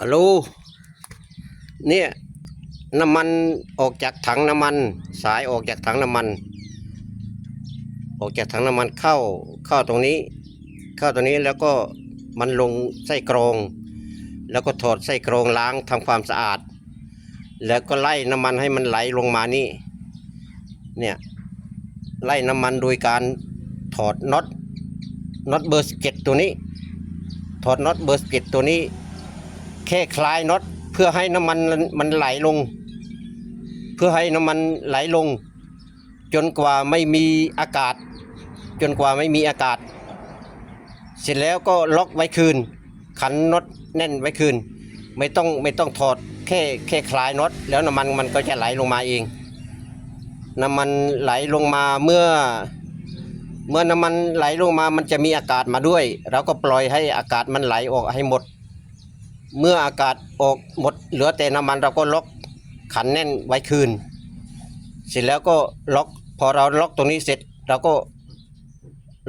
ฮัลโหลเนี่ยน้ำมันออกจากถังน้ำมัน สายออกจากถังน้ำมัน ออกจากถังน้ำมันเข้าเข้าตรงนี้ เข้าตรงนี้แล้วก็มันลงไส้กรอง แล้วก็ถอดไส้กรองล้างทำความสะอาด แล้วก็ไล่น้ำมันให้มันไหลลงมานี่เนี่ยไล่น้ำมันโดยการถอดน็อตน็อตเบอร์สเก็ตตัวนี้ ถอดน็อตเบอร์สเก็ตตัวนี้ แค่คลายน็อตเพื่อให้น้ำมันมันไหลลง เพื่อให้น้ำมันไหลลง จนกว่าไม่มีอากาศ จนกว่าไม่มีอากาศ เสร็จแล้วก็ล็อกไว้คืน ขันน็อตแน่นไว้คืน ไม่ต้องไม่ต้องถอดแค่แค่คลายน็อตแล้วน้ำมันมันก็จะไหลลงมาเอง น้ำมันไหลลงมาเมื่อ เมื่อน้ำมันไหลลงมามันจะมีอากาศมาด้วยเราก็ปล่อยให้อากาศมันไหลออกให้หมด เมื่ออากาศออกหมดเหลือแต่น้ำมันเราก็ล็อกขันแน่นไว้คืน เสร็จแล้วก็ล็อกพอเราล็อกตรงนี้เสร็จเราก็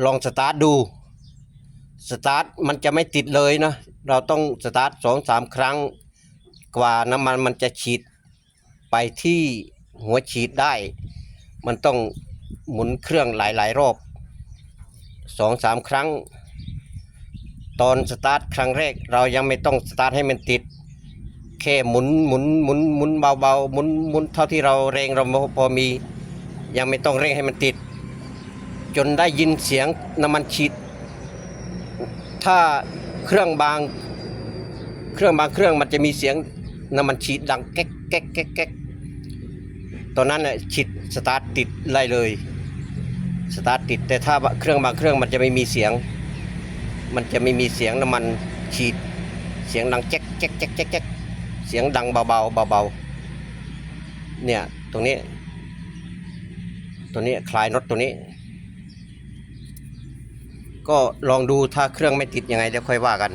ลองสตาร์ทดูสตาร์ทมันจะไม่ติดเลยนะ เราต้องสตาร์ทสองสามครั้ง กว่าน้ำมันมันจะฉีดไปที่หัวฉีดได้ มันต้องหมุนเครื่องหลาย ๆ รอบสองสามครั้ง ตอนสตาร์ทครั้งแรก เรายังไม่ต้องสตาร์ทให้มันติดแค่หมุนหมุนหมุนหมุนเบาๆหมุนหมุนเท่าที่เราเร่งเราพอมี ยังไม่ต้องเร่งให้มันติด จนได้ยินเสียงน้ำมันฉีดถ้าเครื่องบางเครื่องบางเครื่องมันจะมีเสียงน้ำมันฉีดดังแก๊กแก๊กแก๊กแก๊กตอนนั้นน่ะฉีดสตาร์ทติดไล่เลย สตาร์ทติดแต่ถ้าเครื่องบางเครื่องมันจะไม่มีเสียง มันจะไม่มีเสียงน้ำมันฉีด เสียงดังแจ๊กแจ๊กแจ๊กแจ๊กแจ๊กเสียงดังเบาๆเบาๆเนี่ยตรงนี้ ตัวนี้คลายน็อตตัวนี้ ก็ลองดูถ้าเครื่องไม่ติดยังไงเดี๋ยวค่อยว่ากัน